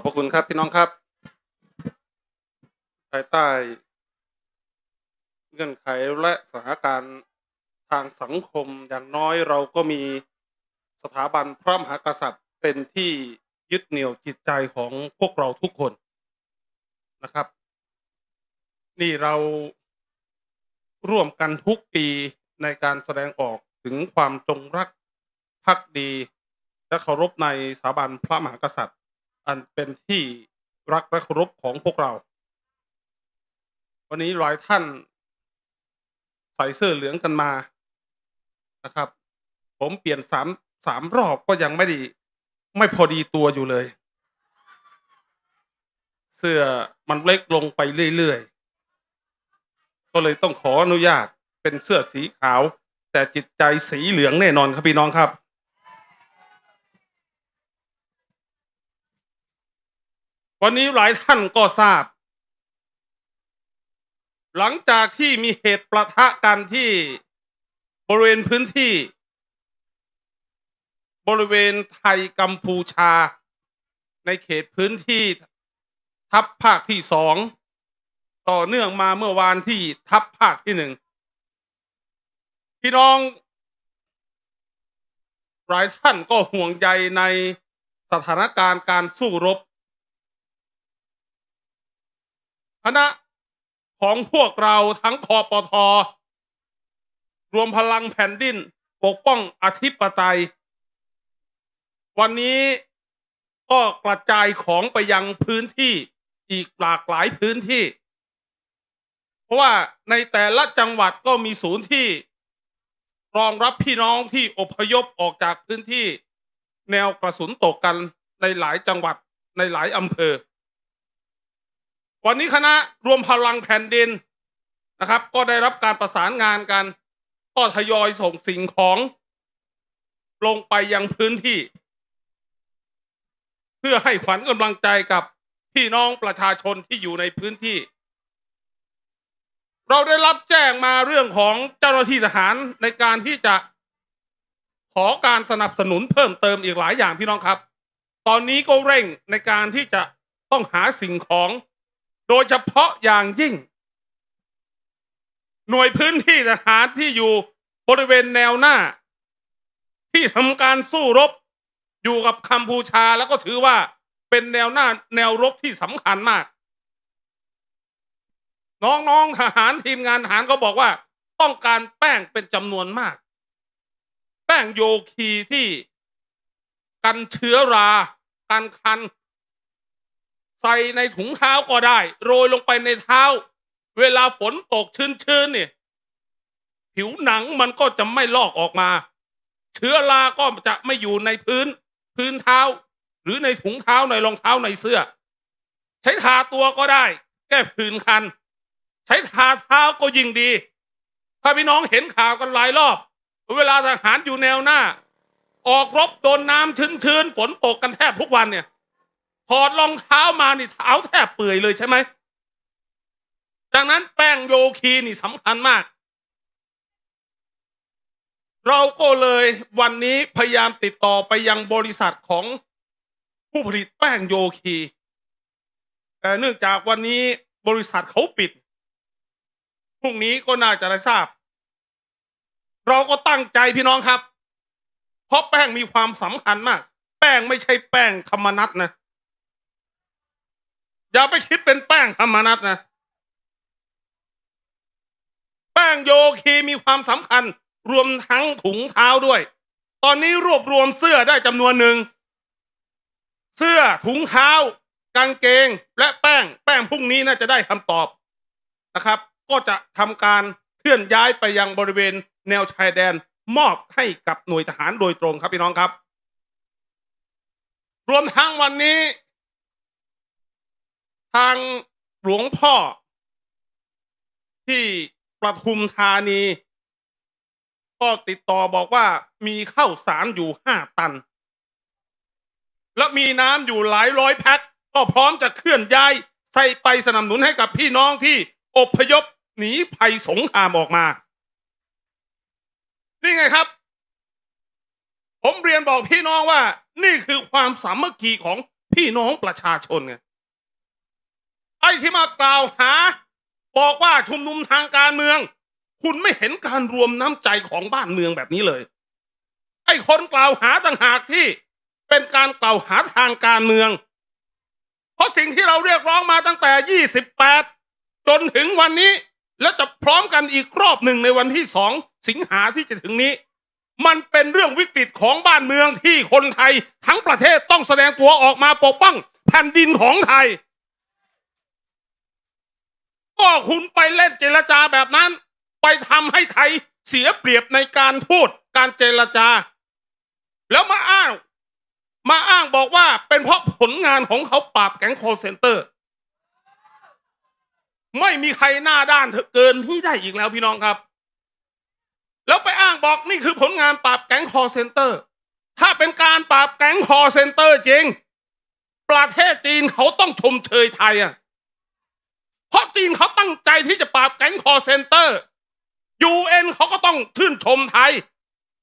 อบพระคุณครับพี่น้องครับ ภายใต้ เงื่อนไขและสถานการณ์ทางสังคมอย่างน้อยเราก็มีสถาบันพระมหากษัตริย์เป็นที่ยึดเหนี่ยวจิตใจของพวกเราทุกคนนะครับ นี่เราร่วมกันทุกปีในการแสดงออกถึงความจงรักภักดี และเคารพในสถาบันพระมหากษัตริย์ อันเป็นที่รักและเคารพของพวกเรา วันนี้หลายท่านใส่เสื้อเหลืองกันมานะครับ ผมเปลี่ยนสามสามรอบก็ยังไม่ดี ไม่พอดีตัวอยู่เลย เสื้อมันเล็กลงไปเรื่อยๆ ก็เลยต้องขออนุญาตเป็นเสื้อสีขาว แต่จิตใจสีเหลืองแน่นอนครับพี่น้องครับ วันนี้หลายท่านก็ทราบ หลังจากที่มีเหตุประทะกันที่บริเวณพื้นที่ บริเวณไทยกัมพูชา ในเขตพื้นที่ทัพภาคที่สองต่อเนื่องมาเมื่อวานที่ทัพภาคที่หนึ่งพี่น้อง หลายท่านก็ห่วงใยในสถานการณ์การสู้รบ คณะของพวกเราทั้งคอปทรวมพลังแผ่นดินปกป้องอธิปไตย วันนี้ก็กระจายของไปยังพื้นที่อีกหลากหลายพื้นที่ เพราะว่าในแต่ละจังหวัดก็มีศูนย์ที่รองรับพี่น้องที่อพยพออกจากพื้นที่ แนวกระสุนตกกันในหลายจังหวัดในหลายอำเภอ วันนี้คณะรวมพลังแผ่นดินนะครับ ก็ได้รับการประสานงานกันก็ทยอยส่งสิ่งของ ลงไปยังพื้นที่ เพื่อให้ขวัญกำลังใจกับพี่น้องประชาชนที่อยู่ในพื้นที่ เราได้รับแจ้งมาเรื่องของเจ้าหน้าที่ทหารในการที่จะขอการสนับสนุนเพิ่มเติมอีกหลายอย่างพี่น้องครับ ตอนนี้ก็เร่งในการที่จะต้องหาสิ่งของ โดยเฉพาะอย่างยิ่ง หน่วยพื้นที่ทหารที่อยู่บริเวณแนวหน้า ที่ทำการสู้รบ อยู่กับกัมพูชาแล้วก็ถือว่าเป็นแนวหน้าแนวรบที่สำคัญมาก น้องๆทหารทีมงานทหารก็บอกว่า ต้องการแป้งเป็นจำนวนมาก แป้งโยคีที่กันเชื้อรากันคัน ใส่ในถุงเท้าก็ได้ โรยลงไปในเท้า เวลาฝนตกชื้นๆเนี่ยผิวหนังมันก็จะไม่ลอกออกมา เชื้อราก็จะไม่อยู่ในพื้น พื้นเท้า หรือในถุงเท้าในรองเท้าในเสื้อ ใช้ทาตัวก็ได้ แก้ผื่นคัน ใช้ทาเท้าก็ยิ่งดี ถ้าพี่น้องเห็นข่าวกันหลายรอบ เวลาทหารอยู่แนวหน้า ออกรบโดนน้ำชื้นๆฝนตกกันแทบทุกวันเนี่ย ถอดรองเท้ามานี่เท้าแทบเปื่อยเลยใช่ไหมดังนั้นแป้งโยคีนี่สำคัญมาก เราก็เลยวันนี้พยายามติดต่อไปยังบริษัทของผู้ผลิตแป้งโยคีแต่เนื่องจากวันนี้บริษัทเขาปิดพรุ่งนี้ก็น่าจะได้ทราบ เราก็ตั้งใจพี่น้องครับ เพราะแป้งมีความสำคัญมาก แป้งไม่ใช่แป้งธรรมนัตนะ อย่าไปคิดเป็นแป้งธรรมนัตนะ แป้งโยคีมีความสำคัญ รวมทั้งถุงเท้าด้วย ตอนนี้รวบรวมเสื้อได้จำนวนหนึ่ง เสื้อถุงเท้า กางเกงและแป้ง แป้งพรุ่งนี้น่าจะได้คำตอบนะครับ ก็จะทำการเคลื่อนย้ายไปยังบริเวณแนวชายแดนมอบให้กับหน่วยทหารโดยตรงครับพี่น้องครับ รวมทั้งวันนี้ ทางหลวงพ่อ ที่ประทุมธานี ก็ติดต่อบอกว่ามีข้าวสารอยู่ห้าตัน และมีน้ำอยู่หลายร้อยแพ็คก็พร้อมจะเคลื่อนย้ายใส่ไปสนับสนุนให้กับพี่น้องที่อพยพหนีภัยสงครามออกมา นี่ไงครับ ผมเรียนบอกพี่น้องว่า นี่คือความสามัคคีของพี่น้องประชาชนไง ไอ้ที่มากล่าวหา บอกว่าชุมนุมทางการเมือง คุณไม่เห็นการรวมน้ำใจของบ้านเมืองแบบนี้เลย ไอ้คนกล่าวหาต่างหากที่เป็นการกล่าวหาทางการเมือง เพราะสิ่งที่เราเรียกร้องมาตั้งแต่ 28 จนถึงวันนี้ และจะพร้อมกันอีกรอบหนึ่งในวันที่สองสิงหาที่จะถึงนี้ มันเป็นเรื่องวิกฤตของบ้านเมืองที่คนไทยทั้งประเทศต้องแสดงตัวออกมาปกป้องแผ่นดินของไทย ก็คุณไปเล่นเจรจาแบบนั้น ไปทำให้ไทยเสียเปรียบในการพูดการเจรจา แล้วมาอ้าง มาอ้างบอกว่าเป็นเพราะผลงานของเขาปราบแก๊งคอร์เซนเตอร์ ไม่มีใครหน้าด้านเกินที่ได้อีกแล้วพี่น้องครับ แล้วไปอ้างบอกนี่คือผลงานปราบแก๊งคอร์เซนเตอร์ ถ้าเป็นการปราบแก๊งคอร์เซนเตอร์จริง ประเทศจีนเขาต้องชมเชยไทยอะ เพราะจีนเขาตั้งใจที่จะปราบแก๊งคอร์เซนเตอร์ UN เอ็นเขาก็ต้องชื่นชมไทย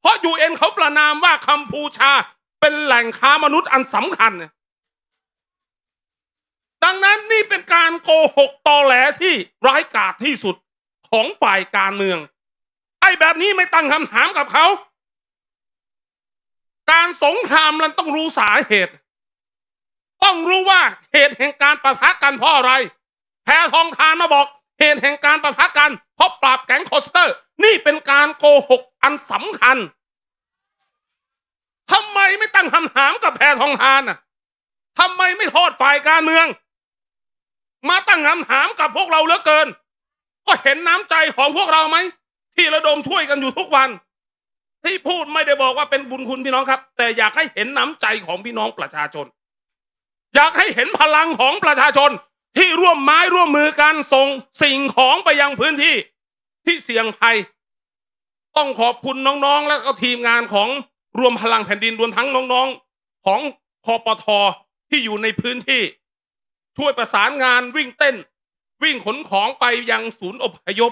เพราะ UN เขาประนามว่ากัมพูชาเป็นแหล่งค้ามนุษย์อันสำคัญ ดังนั้นนี่เป็นการโกหกตอแหลที่ร้ายกาจที่สุดของฝ่ายการเมือง ไอ้แบบนี้ไม่ตั้งคำถามกับเขา การสงครามมันต้องรู้สาเหตุ ต้องรู้ว่าเหตุแห่งการประทะกันเพราะอะไร แพทองทานมาบอก เหตุแห่งการประทะกันเพราะปราบแก๊งโคสเตอร์ นี่เป็นการโกหกอันสำคัญทำไมไม่ตั้งคำถามกับแพทองทานน่ะทำไมไม่โทษฝ่ายการเมือง มาตั้งคำถามกับพวกเราเหลือเกิน ก็เห็นน้ำใจของพวกเราไหม ที่ระดมช่วยกันอยู่ทุกวัน ที่พูดไม่ได้บอกว่าเป็นบุญคุณพี่น้องครับ แต่อยากให้เห็นน้ำใจของพี่น้องประชาชน อยากให้เห็นพลังของประชาชน ที่ร่วมไม้ร่วมมือกันส่งสิ่งของไปยังพื้นที่ที่เสี่ยงภัย ต้องขอบคุณน้องๆ และก็ทีมงานของรวมพลังแผ่นดินรวมทั้งน้องๆ ของคอปทที่อยู่ในพื้นที่ ช่วยประสานงานวิ่งเต้น วิ่งขนของไปยังศูนย์อพยพ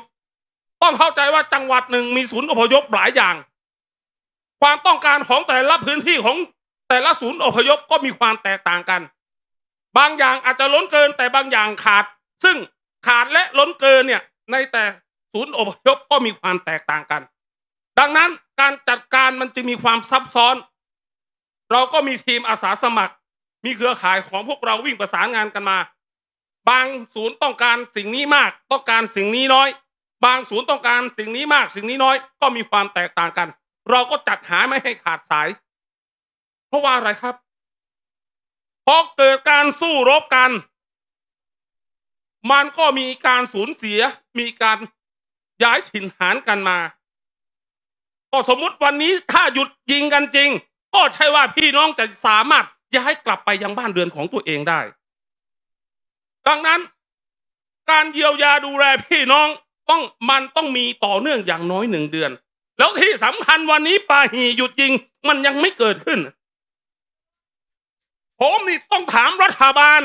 ต้องเข้าใจว่าจังหวัดหนึ่งมีศูนย์อพยพหลายอย่าง ความต้องการของแต่ละพื้นที่ของแต่ละศูนย์อพยพก็มีความแตกต่างกัน บางอย่างอาจจะล้นเกินแต่บางอย่างขาด ซึ่งขาดและล้นเกินเนี่ยในแต่ศูนย์อพยพก็มีความแตกต่างกัน ดังนั้นการจัดการมันจะมีความซับซ้อน เราก็มีทีมอาสาสมัคร มีเครือข่ายของพวกเราวิ่งประสานงานกันมา บางศูนย์ต้องการสิ่งนี้มาก ต้องการสิ่งนี้น้อย บางศูนย์ต้องการสิ่งนี้มาก สิ่งนี้น้อย ก็มีความแตกต่างกัน เราก็จัดหาไม่ให้ขาดสาย เพราะว่าอะไรครับ พอเกิดการสู้รบกัน มันก็มีการสูญเสีย มีการย้ายถิ่นฐานกันมา ก็สมมุติวันนี้ถ้าหยุดยิงกันจริง ก็ใช่ว่าพี่น้องจะสามารถย้ายกลับไปยังบ้านเรือนของตัวเองได้ ดังนั้น การเยียวยาดูแลพี่น้องต้องมันต้องมีต่อเนื่องอย่างน้อยหนึ่งเดือน แล้วที่สำคัญวันนี้ปาหีหยุดยิงมันยังไม่เกิดขึ้น ผมนี่ต้องถามรัฐบาล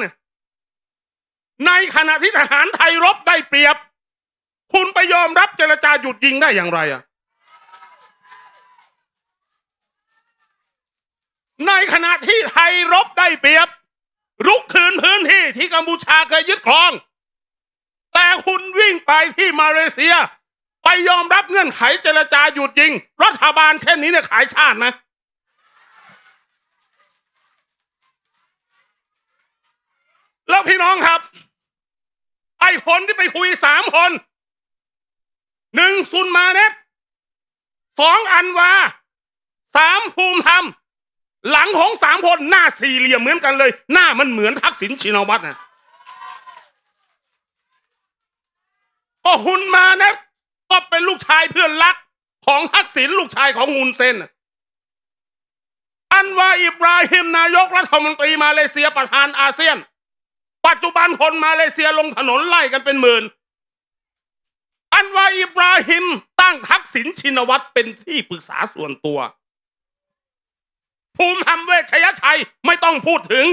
ในขณะที่ทหารไทยรบได้เปรียบ คุณไปยอมรับเจรจาหยุดยิงได้อย่างไรอะในขณะที่ไทยรบได้เปรียบ รุกคืนพื้นที่ที่กัมพูชาเคยยึดครอง แต่คุณวิ่งไปที่มาเลเซีย ไปยอมรับเงื่อนไขเจรจาหยุดยิง รัฐบาลเช่นนี้เนี่ยขายชาตินะ แล้วพี่น้องครับ ไอ้คนที่ไปคุยสามคนหนึ่งซุนมาเนตสองอันวาสามภูมิธรรม หลังของสามคนหน้าสี่เหลี่ยมเหมือนกันเลย หน้ามันเหมือนทักษิณชินวัตรนะก็หุนมาเน็ตก็เป็นลูกชายเพื่อนรักของทักษิณลูกชายของงุนเซนอันวาอิบราฮิมนายกรัฐมนตรีมาเลเซียประธานอาเซียน ปัจจุบันคนมาเลเซียลงถนนไล่กันเป็นหมื่น อันวาอิบราฮิมตั้งทักษิณชินวัตรเป็นที่ปรึกษาส่วนตัว ภูมิธรรมเวชยชัยไม่ต้องพูดถึง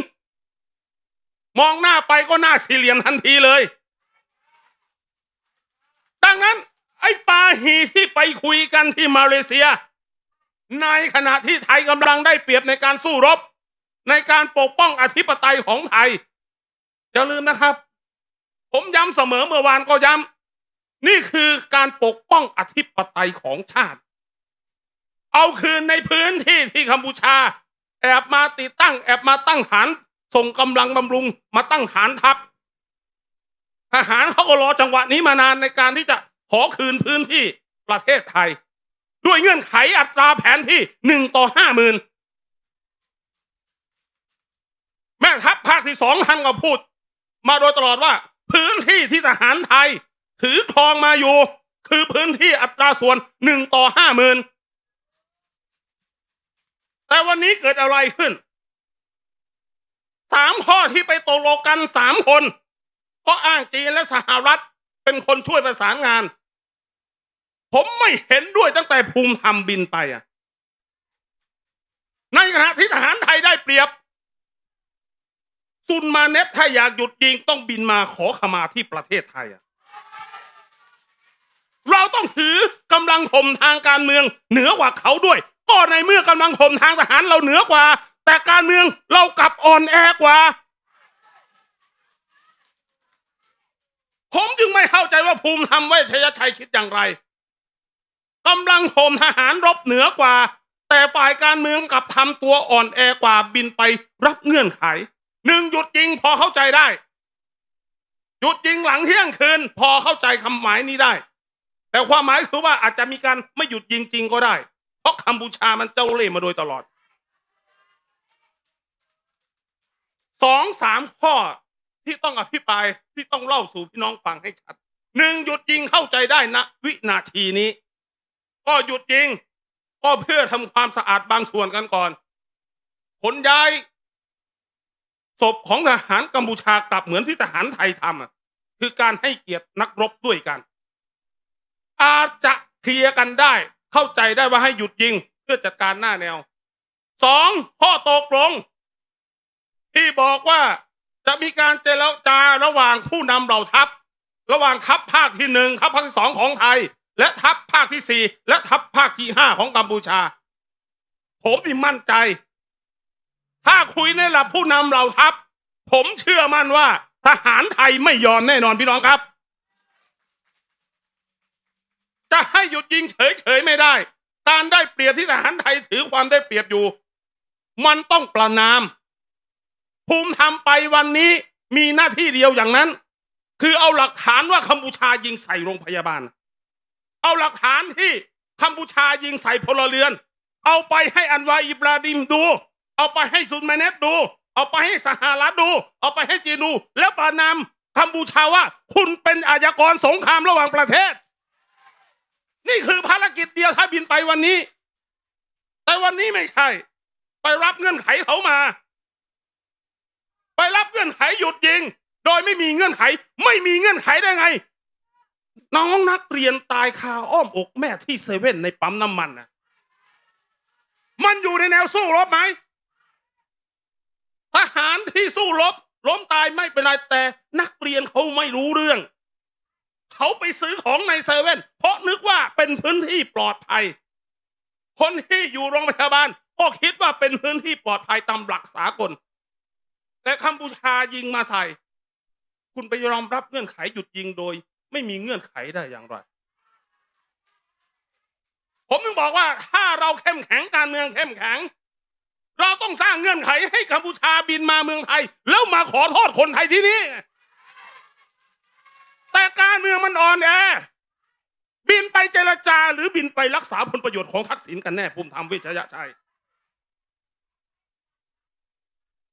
มองหน้าไปก็หน้าสี่เหลี่ยมทันทีเลย ดังนั้น ไอ้ปาหีที่ไปคุยกันที่มาเลเซีย ในขณะที่ไทยกำลังได้เปรียบในการสู้รบ ในการปกป้องอธิปไตยของไทย อย่าลืมนะครับ ผมย้ำเสมอเมื่อวานก็ย้ำนี่คือการปกป้องอธิปไตยของชาติ เอาคืนในพื้นที่ที่กัมพูชา แอบมาติดตั้ง แอบมาตั้งฐานส่งกำลังบำรุง มาตั้งฐานทัพทหารเขาก็รอจังหวะนี้มานานในการที่จะขอคืนพื้นที่ประเทศไทย ด้วยเงื่อนไขอัตราแผนที่หนึ่งต่อห้าหมื่นแม่ทัพภาคที่สองท่านก็พูด มาโดยตลอดว่า พื้นที่ที่ทหารไทย ถือครองมาอยู่ คือพื้นที่อัตราส่วนหนึ่งต่อห้าหมื่นแต่วันนี้เกิดอะไรขึ้นสามข้อที่ไปตกลงกันสามคน ก็อ้างจีนและสหรัฐเป็นคนช่วยประสานงาน ผมไม่เห็นด้วยตั้งแต่ภูมิธรรมบินไปอะในขณะที่ทหารไทยได้เปรียบ ซุนมาเน็ตถ้าอยากหยุดยิงต้องบินมาขอขมาที่ประเทศไทยอะเราต้องถือกำลังข่มทางการเมืองเหนือกว่าเขาด้วย ก็ในเมื่อกำลังข่มทางทหารเราเหนือกว่า แต่การเมืองเรากลับอ่อนแอกว่า ผมจึงไม่เข้าใจว่าภูมิธรรมเวชยชัยคิดอย่างไรกำลังข่มทหารรบเหนือกว่า แต่ฝ่ายการเมืองกลับทำตัวอ่อนแอกว่าบินไปรับเงื่อนไข หนึ่งหยุดยิงพอเข้าใจได้ หยุดยิงหลังเที่ยงคืน พอเข้าใจคำหมายนี้ได้ แต่ความหมายคือว่าอาจจะมีการไม่หยุดยิงจริงก็ได้ เพราะกัมพูชามันเจ้าเล่ห์มาโดยตลอดสองสามข้อที่ต้องอภิปรายที่ต้องเล่าสู่พี่น้องฟังให้ชัดหนึ่งหยุดยิงเข้าใจได้นะ วินาทีนี้ ก็หยุดยิง ก็เพื่อทำความสะอาดบางส่วนกันก่อน ขนย้าย ศพของทหารกัมพูชากลับเหมือนที่ทหารไทยทำอะคือการให้เกียรตินักรบด้วยกัน อาจจะเคลียร์กันได้ เข้าใจได้ว่าให้หยุดยิงเพื่อจัดการหน้าแนวสองข้อตกลง ที่บอกว่าจะมีการเจรจาระหว่างผู้นำเหล่าทัพ ระหว่างทัพภาคที่หนึ่งทัพภาคที่สองของไทย และทัพภาคที่สี่และทัพภาคที่ห้าของกัมพูชา ผมนี่มั่นใจ ถ้าคุยในระดับผู้นำเหล่าทัพ ผมเชื่อมั่นว่า ทหารไทยไม่ยอมแน่นอนพี่น้องครับ จะให้หยุดยิงเฉยๆไม่ได้ การได้เปรียบที่ทหารไทยถือความได้เปรียบอยู่ มันต้องประนาม ภูมิธรรมไปวันนี้มีหน้าที่เดียวอย่างนั้น คือเอาหลักฐานว่ากัมพูชายิงใส่โรงพยาบาล เอาหลักฐานที่กัมพูชายิงใส่พลเรือน เอาไปให้อันวาอิบราดิมดู เอาไปให้ซุนมาเนตดู เอาไปให้สหรัฐดู เอาไปให้จีนดู แล้วประนามกัมพูชาว่า คุณเป็นอาชญากรสงครามระหว่างประเทศ นี่คือภารกิจเดียวถ้าบินไปวันนี้ แต่วันนี้ไม่ใช่ ไปรับเงื่อนไขเขามา ไปรับเงื่อนไขหยุดยิง โดยไม่มีเงื่อนไข ไม่มีเงื่อนไขได้ไง น้องนักเรียนตายคาอ้อมอกแม่ที่เซเว่นในปั๊มน้ำมันนะมันอยู่ในแนวสู้รบไหม ทหารที่สู้รบล้มตายไม่เป็นไรแต่นักเรียนเขาไม่รู้เรื่อง เขาไปซื้อของในเซเว่นเพราะนึกว่าเป็นพื้นที่ปลอดภัย คนที่อยู่โรงพยาบาลก็คิดว่าเป็นพื้นที่ปลอดภัยตามหลักสากล แต่กัมพูชายิงมาใส่ คุณไปยอมรับเงื่อนไขหยุดยิงโดย ไม่มีเงื่อนไขได้อย่างไร ผมถึงบอกว่าถ้าเราเข้มแข็งการเมืองเข้มแข็ง เราต้องสร้างเงื่อนไขให้กัมพูชาบินมาเมืองไทย แล้วมาขอโทษคนไทยที่นี่ แต่การเมืองมันอ่อนแอบินไปเจรจา หรือบินไปรักษาผลประโยชน์ของทักษิณกันแน่ภูมิธรรมเวชยชัย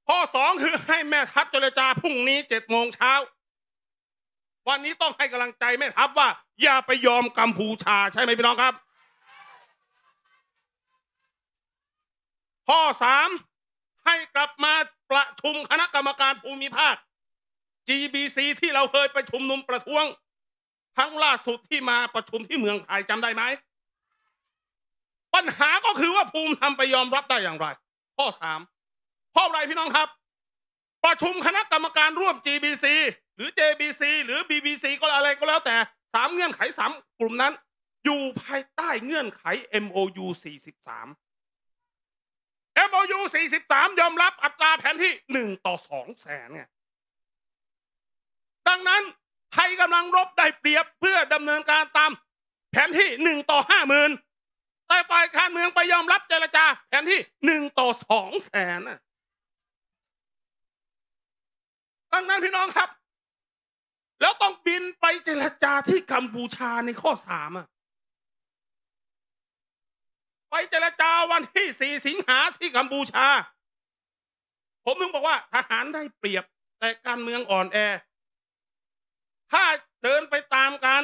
ข้อสองคือให้แม่ทัพเจรจาพรุ่งนี้เจ็ดโมงเช้า วันนี้ต้องให้กำลังใจแม่ทัพว่า อย่าไปยอมกัมพูชาใช่ไหมพี่น้องครับ ข้อสามให้กลับมาประชุมคณะกรรมการภูมิภาค GBC ที่เราเคยไปชุมนุมประท้วง ครั้งล่าสุดที่มาประชุมที่เมืองไทยจำได้ไหม ปัญหาก็คือว่าภูมิทำไปยอมรับได้อย่างไร ข้อสามเพราะอะไรพี่น้องครับ ประชุมคณะกรรมการร่วม GBC หรือ JBC หรือ BBC ก็อะไรก็แล้วแต่สามเงื่อนไขสามกลุ่มนั้น อยู่ภายใต้เงื่อนไข MOU 43 MOU 43 ยอมรับอัตราแผนที่หนึ่งต่อสองแสนไงดังนั้นไทยกำลังรบได้เปรียบเพื่อดำเนินการตามแผนที่หนึ่งต่อห้าหมื่นแต่ฝ่ายการเมืองไปยอมรับเจรจาแผนที่หนึ่งต่อสองแสนน่ะดังนั้นพี่น้องครับ แล้วต้องบินไปเจรจาที่กัมพูชาในข้อสามอะ ไปเจรจาวันที่สี่สิงหาที่กัมพูชา ผมถึงบอกว่า ทหารได้เปรียบแต่การเมืองอ่อนแอ ถ้าเดินไปตามกัน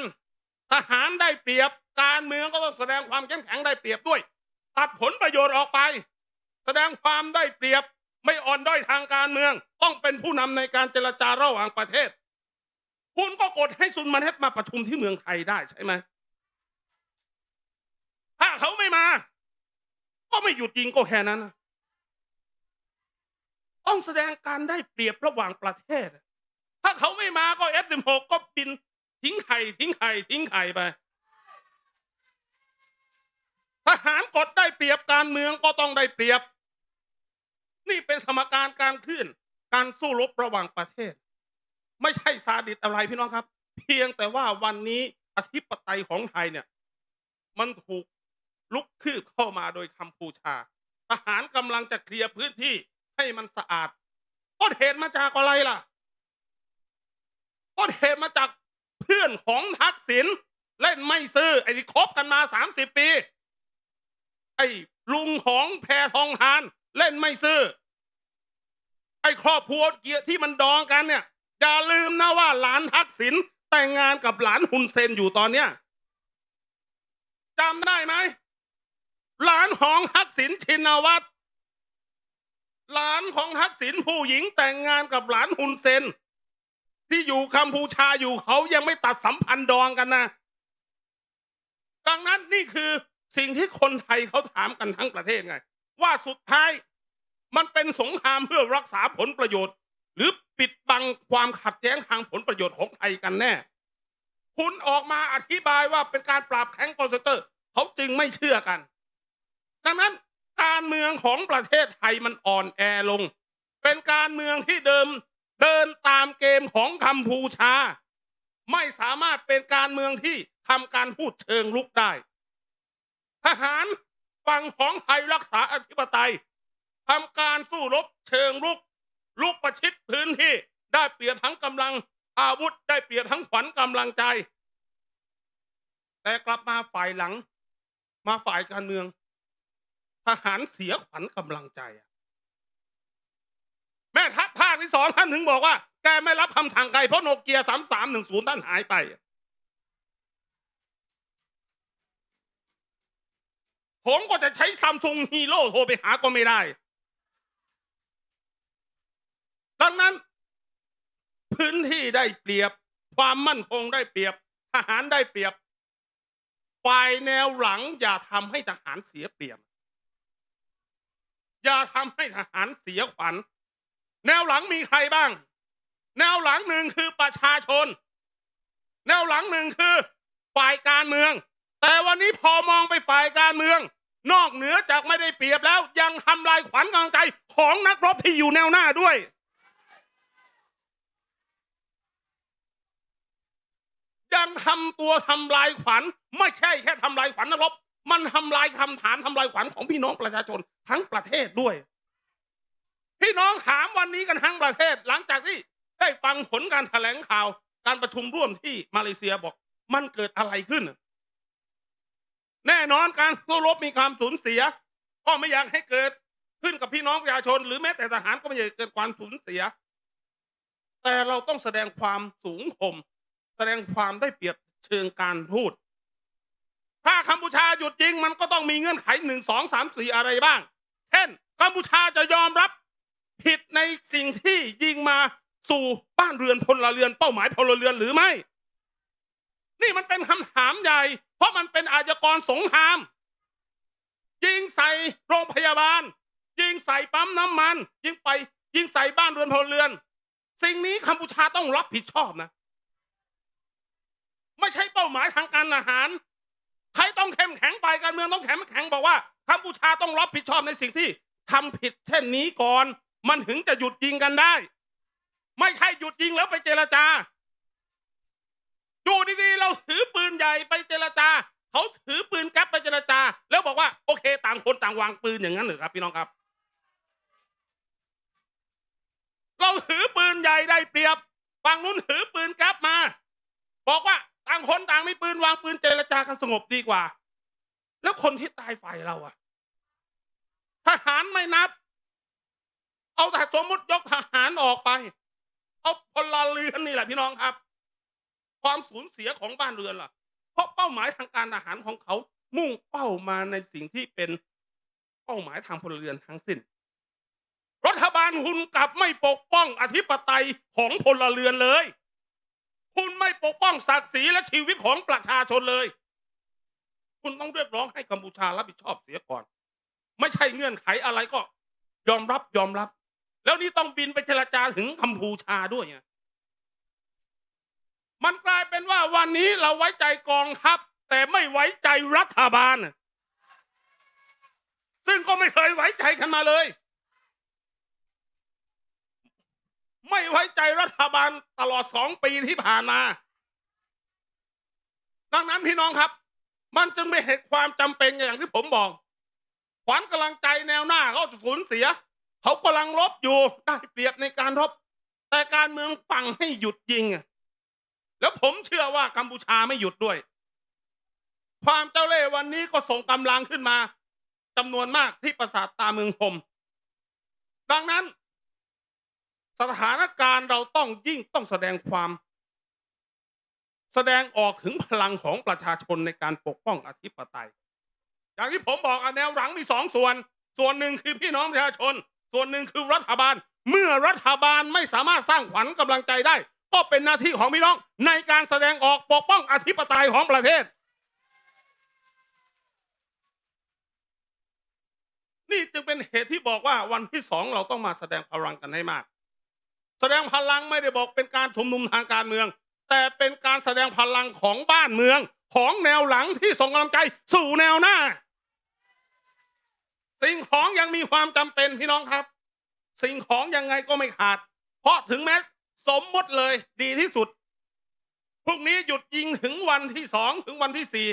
ทหารได้เปรียบ การเมืองก็ต้องแสดงความเข้มแข็งได้เปรียบด้วย ตัดผลประโยชน์ออกไป แสดงความได้เปรียบไม่อ่อนด้อยทางการเมือง ต้องเป็นผู้นำในการเจรจาระหว่างประเทศ คุณก็กดให้ซุนมาเนตมาประชุมที่เมืองไทยได้ใช่ไหมถ้าเขาไม่มา ก็ไม่หยุดยิงก็แค่นั้นนะต้องแสดงการได้เปรียบระหว่างประเทศ ถ้าเขาไม่มาก็ F16 ก็บินทิ้งไข่ทิ้งไข่ทิ้งไข่ไป ทหารกดได้เปรียบการเมืองก็ต้องได้เปรียบ นี่เป็นสมการการเคลื่อนการสู้รบระหว่างประเทศ ไม่ใช่ซาดิสอะไรพี่น้องครับ เพียงแต่ว่าวันนี้อธิปไตยของไทยเนี่ย มันถูก ลุกคืบเข้ามาโดยกัมพูชา ทหารกำลังจะเคลียร์พื้นที่ให้มันสะอาด ต้นเหตุมาจากอะไรล่ะ ต้นเหตุมาจากเพื่อนของทักษิณเล่นไม่ซื่อไอ้ที่คบกันมาสามสิบปี ไอ้ลุงของแพทองทานเล่นไม่ซื่อไอ้ครอบครัวเกียรติที่มันดองกันเนี่ย อย่าลืมนะว่าหลานทักษิณแต่งงานกับหลานฮุนเซนอยู่ตอนเนี้ยจำได้ไหม หลานของทักษิณชินวัตรหลานของทักษิณผู้หญิงแต่งงานกับหลานฮุนเซน ที่อยู่กัมพูชาอยู่เขายังไม่ตัดสัมพันธ์ดองกันนะ ดังนั้นนี่คือสิ่งที่คนไทยเขาถามกันทั้งประเทศไง ว่าสุดท้ายมันเป็นสงครามเพื่อรักษาผลประโยชน์ หรือปิดบังความขัดแย้งทางผลประโยชน์ของไทยกันแน่ คุณออกมาอธิบายว่าเป็นการปราบแข้งคอนเซนเตอร์ เขาจึงไม่เชื่อกัน ดังนั้นการเมืองของประเทศไทยมันอ่อนแอลง เป็นการเมืองที่เดิมเดินตามเกมของกัมพูชา ไม่สามารถเป็นการเมืองที่ทำการพูดเชิงลุกได้ ทหารฝั่งของไทยรักษาอธิปไตยทำการสู้รบเชิงลุก ลุกประชิดพื้นที่ได้เปรียบทั้งกำลังอาวุธได้เปรียบทั้งขวัญกำลังใจ แต่กลับมาฝ่ายหลัง มาฝ่ายการเมือง หารเสียขวัญกำลังใจอะแม่ทัพภาคที่สองท่านถึงบอกว่า แกไม่รับคำสั่งไกลเพราะโนเกียสามสามหนึ่งศูนย์ท่านหายไป ผมก็จะใช้ซัมซุงฮีโร่โทรไปหาก็ไม่ได้ ดังนั้น พื้นที่ได้เปรียบ ความมั่นคงได้เปรียบ ทหารได้เปรียบฝ่ายแนวหลังอย่าทำให้ทหารเสียเปรียบ อย่าทำให้ทหารเสียขวัญ แนวหลังมีใครบ้าง แนวหลังหนึ่งคือประชาชน แนวหลังหนึ่งคือฝ่ายการเมือง แต่วันนี้พอมองไปฝ่ายการเมือง นอกเหนือจากไม่ได้เปรียบแล้ว ยังทำลายขวัญกำลังใจของนักรบที่อยู่แนวหน้าด้วยยังทำตัวทำลายขวัญ ไม่ใช่แค่ทำลายขวัญนักรบ มันทำลายคำถามทำลายขวัญของพี่น้องประชาชนทั้งประเทศด้วย พี่น้องถามวันนี้กันทั้งประเทศ หลังจากที่ได้ฟังผลการแถลงข่าว การประชุมร่วมที่มาเลเซียบอก มันเกิดอะไรขึ้น แน่นอนการสู้รบมีความสูญเสีย ก็ไม่อยากให้เกิดขึ้นกับพี่น้องประชาชน หรือแม้แต่ทหารก็ไม่อยากเกิดความสูญเสีย แต่เราต้องแสดงความสูงข่มแสดงความได้เปรียบเชิงการพูด ถ้ากัมพูชาหยุดยิงมันก็ต้องมีเงื่อนไขหนึ่งสองสามสี่อะไรบ้าง เช่นกัมพูชาจะยอมรับผิดในสิ่งที่ยิงมาสู่บ้านเรือนพลเรือนเป้าหมายพลเรือนหรือไม่ นี่มันเป็นคำถามใหญ่ เพราะมันเป็นอาชญากรสงคราม ยิงใส่โรงพยาบาล ยิงใส่ปั๊มน้ำมัน ยิงไปยิงใส่บ้านเรือนพลเรือน สิ่งนี้กัมพูชาต้องรับผิดชอบนะ ไม่ใช่เป้าหมายทางการอาหาร ใครต้องเข้มแข็งไปการเมืองต้องแข็งแข็งบอกว่ากัมพูชาต้องรับผิดชอบในสิ่งที่ทำผิดเช่นนี้ก่อน มันถึงจะหยุดยิงกันได้ ไม่ใช่หยุดยิงแล้วไปเจรจาอยู่ดีๆเราถือปืนใหญ่ไปเจรจา เขาถือปืนแก๊ปไปเจรจา แล้วบอกว่าโอเค ต่างคนต่างวางปืนอย่างนั้นเหรือครับ พี่น้องครับ เราถือปืนใหญ่ได้เปรียบฝั่งนู้นถือปืนแก๊ปมา บอกว่า ต่างคนต่างมีปืนวางปืนเจรจากันสงบดีกว่า แล้วคนที่ตายฝ่ายเราอะทหารไม่นับ เอาแต่สมมติยกทหารออกไป เอาพลเรือนนี่แหละพี่น้องครับ ความสูญเสียของบ้านเรือนล่ะ เพราะเป้าหมายทางการทหารของเขา มุ่งเป้ามาในสิ่งที่เป็นเป้าหมายทางพลเรือนทั้งสิ้นรัฐบาลคุณกลับไม่ปกป้องอธิปไตยของพลเรือนเลย คุณไม่ปกป้องศักดิ์ศรีและชีวิตของประชาชนเลย คุณต้องเรียกร้องให้กัมพูชารับผิดชอบเสียก่อน ไม่ใช่เงื่อนไขอะไรก็ ยอมรับยอมรับ แล้วนี่ต้องบินไปเจรจาถึงกัมพูชาด้วยไงมันกลายเป็นว่าวันนี้เราไว้ใจกองทัพ แต่ไม่ไว้ใจรัฐบาล ซึ่งก็ไม่เคยไว้ใจกันมาเลย ไม่ไว้ใจรัฐบาลตลอดสองปีที่ผ่านมา ดังนั้นพี่น้องครับ มันจึงเป็นเหตุความจำเป็นอย่างที่ผมบอก ขวัญกำลังใจแนวหน้าเขาสูญเสีย เขากำลังรบอยู่ได้เปรียบในการรบ แต่การเมืองฟังให้หยุดยิง แล้วผมเชื่อว่ากัมพูชาไม่หยุดด้วย ความเจ้าเล่ห์วันนี้ก็ส่งกำลังขึ้นมาจำนวนมากที่ปราสาทตาเมืองพมดังนั้น สถานการณ์เราต้องยิ่งต้องแสดงความ แสดงออกถึงพลังของประชาชนในการปกป้องอธิปไตย อย่างที่ผมบอกแนวหลังมีสองส่วน ส่วนหนึ่งคือพี่น้องประชาชน ส่วนหนึ่งคือรัฐบาล เมื่อรัฐบาลไม่สามารถสร้างขวัญกำลังใจได้ ก็เป็นหน้าที่ของพี่น้องในการแสดงออกปกป้องอธิปไตยของประเทศนี่จึงเป็นเหตุที่บอกว่าวันที่สองเราต้องมาแสดงพลังกันให้มาก แสดงพลังไม่ได้บอกเป็นการชุมนุมทางการเมือง แต่เป็นการแสดงพลังของบ้านเมืองของแนวหลังที่ส่งกำลังใจสู่แนวหน้า สิ่งของยังมีความจำเป็นพี่น้องครับ สิ่งของยังไงก็ไม่ขาด เพราะถึงแม้สมมติเลยดีที่สุดพรุ่งนี้หยุดยิงถึงวันที่สองถึงวันที่สี่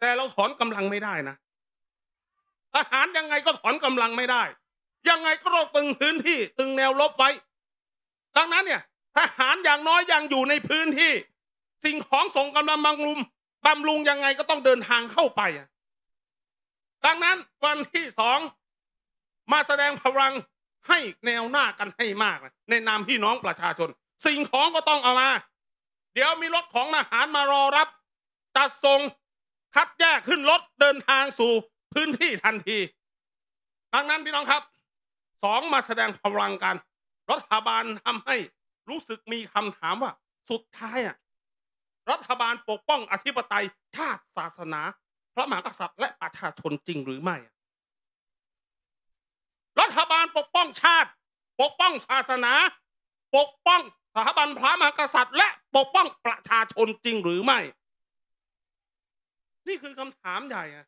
แต่เราถอนกำลังไม่ได้นะทหารยังไงก็ถอนกำลังไม่ได้ ยังไงก็ต้องตึงพื้นที่ตึงแนวรบไว้ ดังนั้นเนี่ยทหารอย่างน้อยยังอยู่ในพื้นที่ สิ่งของส่งกำลังบำรุงบำรุงยังไงก็ต้องเดินทางเข้าไปอะดังนั้นวันที่สองมาแสดงพลังให้แนวหน้ากันให้มากนะในนามพี่น้องประชาชน สิ่งของก็ต้องเอามา เดี๋ยวมีรถของทหารมารอรับ จัดส่งคัดแยกขึ้นรถเดินทางสู่พื้นที่ทันทีดังนั้นพี่น้องครับสองมาแสดงพลังกัน รัฐบาลทำให้รู้สึกมีคำถามว่า สุดท้ายอะรัฐบาลปกป้องอธิปไตยชาติศาสนา พระมหากษัตริย์และประชาชนจริงหรือไม่ รัฐบาลปกป้องชาติ ปกป้องศาสนา ปกป้องสถาบันพระมหากษัตริย์ และปกป้องประชาชนจริงหรือไม่ นี่คือคำถามใหญ่อะ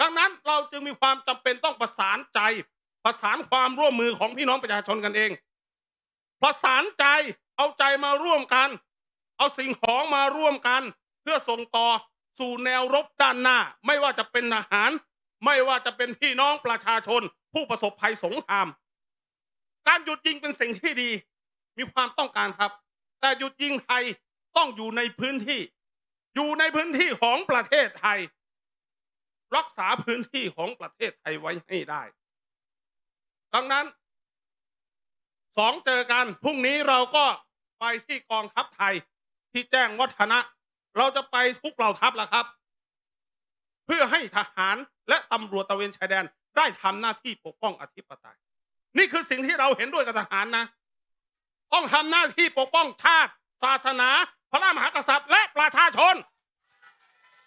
ดังนั้นเราจึงมีความจำเป็นต้องประสานใจ ประสานความร่วมมือของพี่น้องประชาชนกันเอง ประสานใจเอาใจมาร่วมกัน เอาสิ่งของมาร่วมกัน เพื่อส่งต่อสู่แนวรบด้านหน้า ไม่ว่าจะเป็นทหาร ไม่ว่าจะเป็นพี่น้องประชาชน ผู้ประสบภัยสงคราม การหยุดยิงเป็นสิ่งที่ดี มีความต้องการครับ แต่หยุดยิงไทยต้องอยู่ในพื้นที่ อยู่ในพื้นที่ของประเทศไทย รักษาพื้นที่ของประเทศไทยไว้ให้ได้ ดังนั้นสองเจอกันพรุ่งนี้เราก็ไปที่กองทัพไทยที่แจ้งวัฒนะ เราจะไปทุกเหล่าทัพแล้วครับ เพื่อให้ทหารและตำรวจตะเวนชายแดนได้ทำหน้าที่ปกป้องอธิปไตย นี่คือสิ่งที่เราเห็นด้วยกับทหารนะ ต้องทำหน้าที่ปกป้องชาติ ศาสนา พระมหากษัตริย์ และประชาชน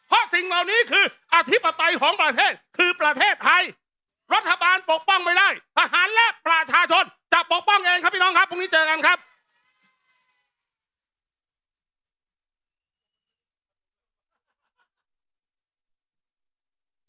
เพราะสิ่งเหล่านี้คืออธิปไตยของประเทศคือประเทศไทย รัฐบาลปกป้องไม่ได้ทหารและประชาชนจะปกป้องเองครับพี่น้องครับพรุ่งนี้เจอกันครับ